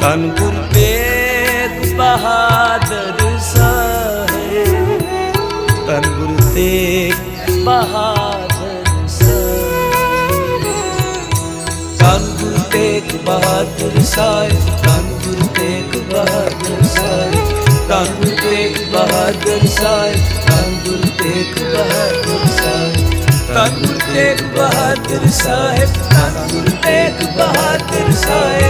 ਧੰਨ ਗੁਰੂ ਤੇਗ ਬਹਾਦਰ ਸਾਹਿਬ। ਧੰਨ ਗੁਰੂ ਤੇਗ ਬਹਾਦਰ ਸਾਹਿਬ। ਧੰਨ ਗੁਰੂ ਤੇਗ ਬਹਾਦਰ ਸਾਹਿਬ ਧੰਨ ਗੁਰੂ ਤੇਗ ਬਹਾਦਰ ਸਾਹਿਬ। ਧੰਨ ਗੁਰੂ ਤੇਗ ਬਹਾਦਰ ਸਾਹਿਬ ਧੰਨ ਗੁਰੂ ਤੇਗ ਬਹਾਦਰ ਸਾਹਿਬ। ਧੰਨ ਗੁਰੂ ਤੇਗ ਬਹਾਦਰ ਸਾਹਿਬ ਧੰਨ ਗੁਰੂ ਤੇਗ ਬਹਾਦਰ ਸਾਹਿਬ।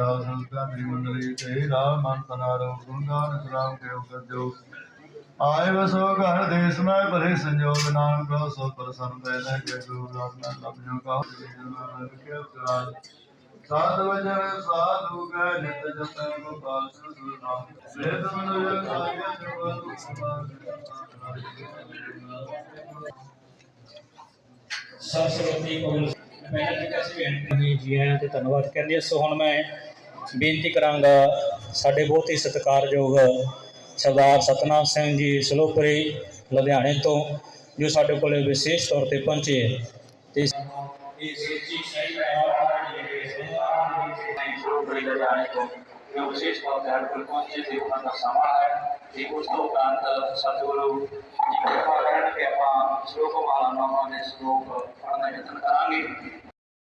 ਰਾਮ ਸੰਤਾਂ ਦੀ ਮੰਡਲੀ ਤੇ ਰਾਮ ਮਨ ਤਨਾਰੋ ਗੁਣਗਾਨ ਸਲਾਮ ਕੇ ਉਪਰ ਜੋ ਆਏ ਵਸੋ ਘਰ ਦੇਸ ਮੈਂ ਭਰੇ ਸੰਜੋਗ, ਨਾਨਕ ਕੋ ਸੋ ਪ੍ਰਸੰਨ ਪੈਦਾ ਕੇ ਗੁਰੂ ਆਪਣਾ ਲਬਿਓ ਕਾ ਕੇ ਉਤਰਾਲ ਸਾਧ ਵਜਨ ਸਾਧੂ ਕੈ ਨਿਤ ਜਪੈ ਗੋਪਾਲ ਸੁਰ ਨਾਮ ਵੇਦ ਮਨੁ ਕਾਇਆ ਜਗਤ ਸਮਾਨ ਸਰਸਵਤੀ ਕੋਲ ਮੈਂ जी हैं धनबाद कहें सो हम मैं बेनती करा साढ़े बहुत ही सत्कारयोग सरदार सतनाम सिंह जी सलोपरी लुधियाने तो जो साढ़े को विशेष तौर पर पहुँचे उसका ਦਾ ਯਤਨ ਕਰਾਂਗੇ